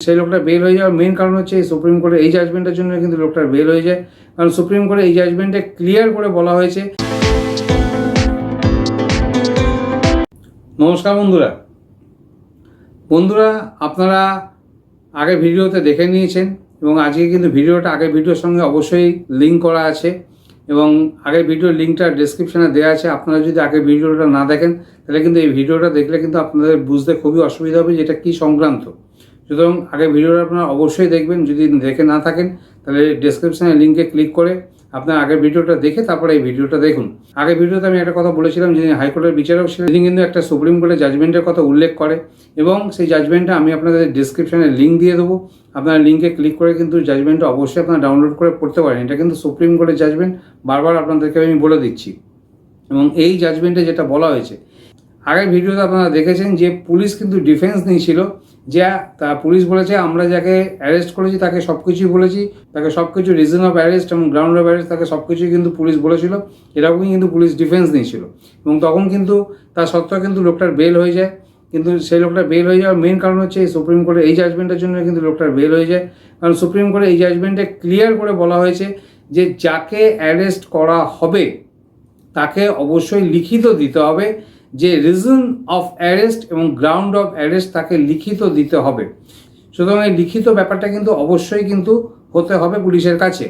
সেই লোকটা বেল হয়ে যাওয়ার মেন কারণ হচ্ছে সুপ্রিম কোর্টের এই জাজমেন্টের জন্য কিন্তু লোকটার বেল হয়ে যায়। কারণ সুপ্রিম কোর্টে এই জাজমেন্টে ক্লিয়ার করে বলা হয়েছে। নমস্কার বন্ধুরা। বন্ধুরা, আপনারা আগে ভিডিওতে দেখে নিয়েছেন এবং আজকে কিন্তু ভিডিওটা আগের ভিডিওর সঙ্গে অবশ্যই লিঙ্ক করা আছে এবং আগের ভিডিওর লিঙ্কটা ডিসক্রিপশানে দেওয়া আছে। আপনারা যদি আগের ভিডিওটা না দেখেন, তাহলে কিন্তু এই ভিডিওটা দেখলে কিন্তু আপনাদের বুঝতে খুবই অসুবিধা হবে যে এটা কী সংক্রান্ত। সুতরাং আগে ভিডিওটা আপনারা অবশ্যই দেখবেন, যদি দেখে না থাকেন, তাহলে ডিসক্রিপশানে লিঙ্কে ক্লিক করে আপনার আগের ভিডিওটা দেখে তারপরে এই ভিডিওটা দেখুন। আগের ভিডিওতে আমি একটা কথা বলেছিলাম, যিনি হাইকোর্টের বিচারক ছিলেন, তিনি কিন্তু একটা সুপ্রিম কোর্টের জাজমেন্টের কথা উল্লেখ করে এবং সেই জাজমেন্টটা আমি আপনাদের ডিসক্রিপশানে লিঙ্ক দিয়ে দেবো। আপনারা লিঙ্কে ক্লিক করে কিন্তু জাজমেন্টটা অবশ্যই আপনারা ডাউনলোড করে পড়তে পারেন। এটা কিন্তু সুপ্রিম কোর্টের জাজমেন্ট বারবার আপনাদেরকে আমি বলে দিচ্ছি। এবং এই জাজমেন্টে যেটা বলা হয়েছে, আগের ভিডিওতে আপনারা দেখেছেন যে পুলিশ কিন্তু ডিফেন্স নিয়েছিল। যে তা পুলিশ বলেছে, আমরা যাকে অ্যারেস্ট করেছি তাকে সব কিছুই বলেছি, তাকে সব কিছু রিজন অফ অ্যারেস্ট এবং গ্রাউন্ড অফ অ্যারেস্ট তাকে সব কিছুই কিন্তু পুলিশ বলেছিল, এরকমই কিন্তু পুলিশ ডিফেন্স নিয়েছিল। এবং তখন কিন্তু তা সত্ত্বেও কিন্তু লোকটার বেল হয়ে যায়। কিন্তু সেই লোকটা বেল হয়ে যাওয়ার মেন কারণ হচ্ছে এই সুপ্রিম কোর্টের এই জাজমেন্টের জন্য কিন্তু লোকটার বেল হয়ে যায়। কারণ সুপ্রিম কোর্টে এই জাজমেন্টে ক্লিয়ার করে বলা হয়েছে যে যাকে অ্যারেস্ট করা হবে, তাকে অবশ্যই লিখিত দিতে হবে। যে রিজন অফ অ্যারেস্ট এবং গ্রাউন্ড অফ অ্যারেস্ট তাকে লিখিত দিতে হবে। সুতরাং এই লিখিত ব্যাপারটা কিন্তু অবশ্যই কিন্তু হতে হবে পুলিশের কাছে।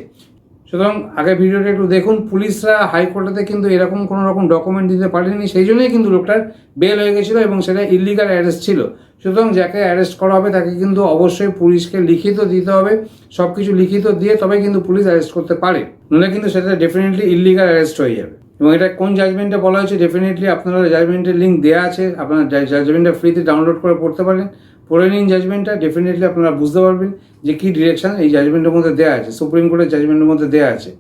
সুতরাং আগে ভিডিওটা একটু দেখুন, পুলিশরা হাইকোর্টেতে কিন্তু এরকম কোনো রকম ডকুমেন্ট দিতে পারেনি, সেই জন্যই কিন্তু লোকটার বেল হয়ে গেছিল এবং সেটা ইলিগাল অ্যারেস্ট ছিল। সুতরাং যাকে অ্যারেস্ট করা হবে তাকে কিন্তু অবশ্যই পুলিশকে লিখিত দিতে হবে সব কিছু লিখিত দিয়ে তবে কিন্তু পুলিশ অ্যারেস্ট করতে পারে। নইলে কিন্তু সেটা ডেফিনেটলি ইলিগাল অ্যারেস্ট হয়ে যাবে। এবং এটা কোন জাজমেন্টে বলা হয়েছে? ডেফিনেটলি আপনারা জাজমেন্টের লিঙ্ক দেওয়া আছে। আপনারা জাজমেন্টটা ফ্রিতে ডাউনলোড করে পড়তে পারেন পড়ে নিন জাজমেন্টটা ডেফিনেটলি আপনারা বুঝতে পারবেন যে কী ডিরেকশন এই জাজমেন্টের মধ্যে দেওয়া আছে। সুপ্রিম কোর্টের জাজমেন্টের মধ্যে দেওয়া আছে।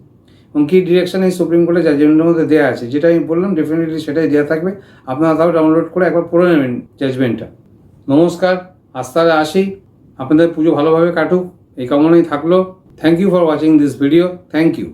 এবং কী ডিরেকশন এই সুপ্রিম কোর্টের জাজমেন্টের মধ্যে দেওয়া আছে? যেটা আমি বললাম ডেফিনেটলি সেটাই দেওয়া থাকবে। আপনারা তাও ডাউনলোড করে একবার পড়ে নেবেন জাজমেন্টটা নমস্কার তাহলে আসি। আপনাদের পুজো ভালোভাবে কাটুক। এই কামনাই থাকল। Thank you for watching this video thank you